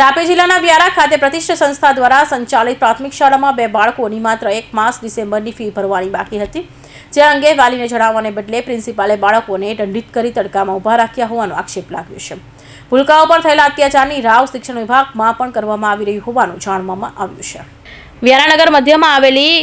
તાપી જિલ્લાના વ્યારા ખાતે પ્રતિષ્ઠ સંસ્થા દ્વારા સંચાલિત પ્રાથમિક શાળામાં બે બાળકોની માત્ર એક માસ ડિસેમ્બરની ફી ભરવાની બાકી હતી. જે અંગે વાલીને જણાવવાને બદલે પ્રિન્સિપાલે બાળકોને દંડિત કરી તડકામાં ઊભા રાખ્યા હોવાનો આક્ષેપ લાગ્યો છે. ભૂલકાઓ પર થયેલા અત્યાચારની રાવ શિક્ષણ વિભાગમાં પણ કરવામાં આવી રહી હોવાનું જાણવામાં આવ્યું છે. વ્યારાનગર મધ્યમાં આવેલી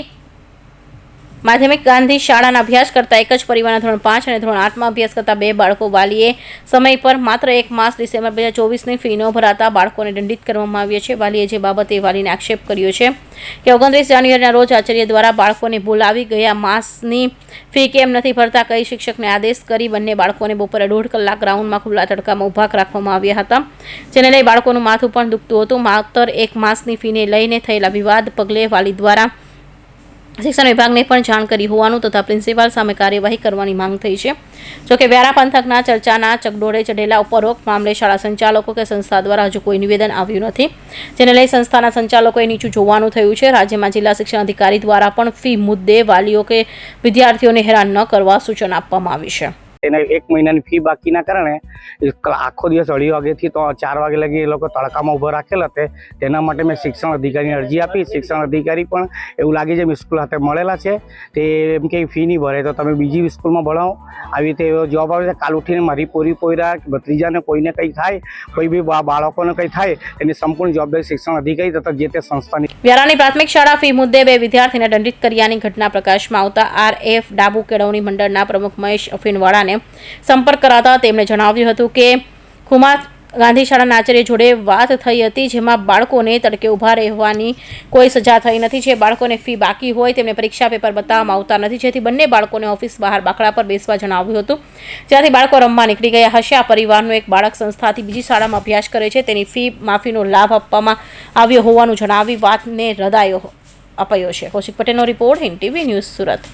માધ્યમિક ગાંધી શાળાના અભ્યાસ કરતા એક જ પરિવારના ધોરણ પાંચ અને ધોરણ આઠમાં અભ્યાસ કરતા બે બાળકો વાલીએ સમય પર માત્ર એક માસ ડિસેમ્બર બે હજાર ચોવીસની ફી ન ભરાતા બાળકોને દંડિત કરવામાં આવ્યા છે. વાલીએ જે બાબતે વાલીને આક્ષેપ કર્યો છે કે ઓગણત્રીસ જાન્યુઆરીના રોજ આચાર્ય દ્વારા બાળકોને બોલાવી ગયા માસની ફી કેમ નથી ભરતા કઈ શિક્ષકને આદેશ કરી બંને બાળકોને બપોરે દોઢ કલાક ગ્રાઉન્ડમાં ખુલ્લા તડકામાં ઊભા રાખવામાં આવ્યા હતા. જેને લઈ બાળકોનું માથું પણ દુખતું હતું. માત્ર એક માસની ફીને લઈને થયેલા વિવાદ પગલે વાલી દ્વારા શિક્ષણ વિભાગને પણ જાણ કરી હોવાનું તથા પ્રિન્સિપાલ સામે કાર્યવાહી કરવાની માંગ થઈ છે. જોકે વ્યારા પંથકના ચર્ચાના ચકડોળે ચઢેલા ઉપરોક્ત મામલે શાળા સંચાલકો કે સંસ્થા દ્વારા હજુ કોઈ નિવેદન આવ્યું નથી. જેને લઈ સંસ્થાના સંચાલકોએ નીચું જોવાનું થયું છે. રાજ્યમાં જિલ્લા શિક્ષણ અધિકારી દ્વારા પણ ફી મુદ્દે વાલીઓ કે વિદ્યાર્થીઓને હેરાન ન કરવા સૂચન આપવામાં આવ્યું છે. એને એક મહિનાની ફી બાકીના કારણે આખો દિવસ અઢી વાગ્યાથી તો ચાર વાગે લગી એ લોકો તડકામાં ઊભા રાખેલા હતા તેના માટે મેં શિક્ષણ અધિકારીને અરજી આપી. શિક્ષણ અધિકારી પણ એવું લાગે છે સ્કૂલ હાથે મળેલા છે. તે એમ કે ફી નહીં ભરે તો તમે બીજી સ્કૂલમાં ભણાવો. આવી રીતે એવો જવાબ આવે છે, કાલ ઉઠીને મારી પોરી પોયરા ભત્રીજાને કોઈને કંઈ થાય, કોઈ બી બાળકોને કંઈ થાય, એની સંપૂર્ણ જવાબદારી શિક્ષણ અધિકારી તથા જે તે સંસ્થાની વ્યારાની પ્રાથમિક શાળા ફી મુદ્દે બે વિદ્યાર્થીને દંડિત કર્યાની ઘટના પ્રકાશમાં આવતા આર એફ ડાબુ કેળવણી મંડળના પ્રમુખ મહેશ અફીનવાળાને સંપર્ક કરાતા તેમણે જણાવ્યું હતું કે ખુમા ગાંધી શાળાના આચાર્ય જોડે વાત થઈ હતી, જેમાં બાળકોને તડકે ઊભા રહેવાની કોઈ સજા થઈ નથી, જે બાળકોને ફી બાકી હોય તેમને પરીક્ષા પેપર બતાવવામાં આવતા નથી. જેથી બંને બાળકોને ઓફિસ બહાર બાકડા પર બેસવા જણાવ્યું હતું. જ્યાંથી બાળકો રમવા નીકળી ગયા હશે, આ પરિવારનું એક બાળક સંસ્થાથી બીજી શાળામાં અભ્યાસ કરે છે. તેની ફી માફીનો લાભ આપવામાં આવ્યો હોવાનું જણાવી વાતને રદાયો અપાયો છે. કૌશિક પટેલનો report Hind TV news Surat.